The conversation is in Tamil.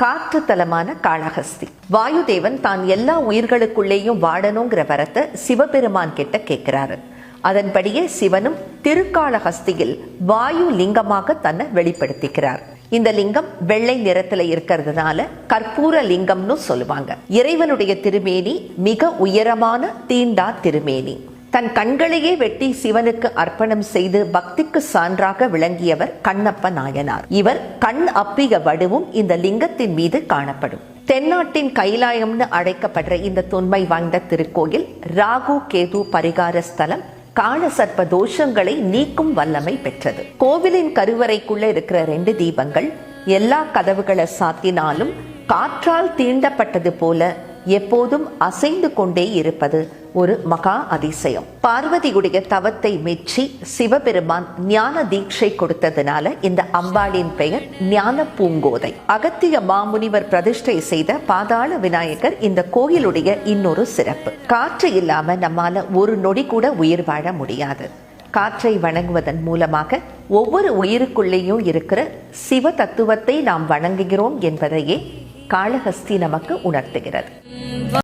காற்று தலமான காளஹஸ்தி. வாயுதேவன் தான் எல்லா உயிர்களுக்குள்ளேயும் வாடணுங்கிற வரத்தை சிவபெருமான் கிட்ட கேட்கிறாரு. அதன்படியே சிவனும் திருக்காளஹஸ்தியில் வாயு லிங்கமாக தன்னை வெளிப்படுத்திக்கிறார். இந்த லிங்கம் வெள்ளை நிறத்துல இருக்கிறதுனால கற்பூர லிங்கம்னு சொல்லுவாங்க. இறைவனுடைய திருமேனி மிக உயரமான தீண்டா திருமேனி. தன் கண்களையே வெட்டி சிவனுக்கு அர்ப்பணம் செய்து பக்திக்கு சான்றாக விளங்கியவர் கண்ணப்ப நாயனார். இவர் கண் அப்பிக வடுவும் இந்த லிங்கத்தின் மீது காணப்படும். தென்னாட்டின் கைலாயம்னு அழைக்கப்படுற இந்த தொன்மை வாய்ந்த திருக்கோயில் ராகு கேது பரிகார ஸ்தலம் காலசர்ப்ப தோஷங்களை நீக்கும் வல்லமை பெற்றது. கோவிலின் கருவறைக்குள்ள இருக்கிற ரெண்டு தீபங்கள் எல்லா கதவுகளை சாத்தினாலும் காற்றால் தீண்டப்பட்டது போல எப்போதும் அசைந்து கொண்டே இருப்பது ஒரு மகா அதிசயம். பார்வதியுடைய தவத்தை மெச்சி சிவபெருமான் ஞான தீட்சை கொடுத்ததுனால இந்த அம்பாளின் பெயர் ஞான பூங்கோதை. அகத்திய மாமுனிவர் பிரதிஷ்டை செய்த பாதாள விநாயகர் இந்த கோயிலுடைய இன்னொரு சிறப்பு. காற்று இல்லாம நம்மால ஒரு நொடி கூட உயிர் வாழ முடியாது. காற்றை வணங்குவதன் மூலமாக ஒவ்வொரு உயிருக்குள்ளேயும் இருக்கிற சிவ தத்துவத்தை நாம் வணங்குகிறோம் என்பதையே காளஹஸ்தி நமக்கு உணர்த்துகிறது.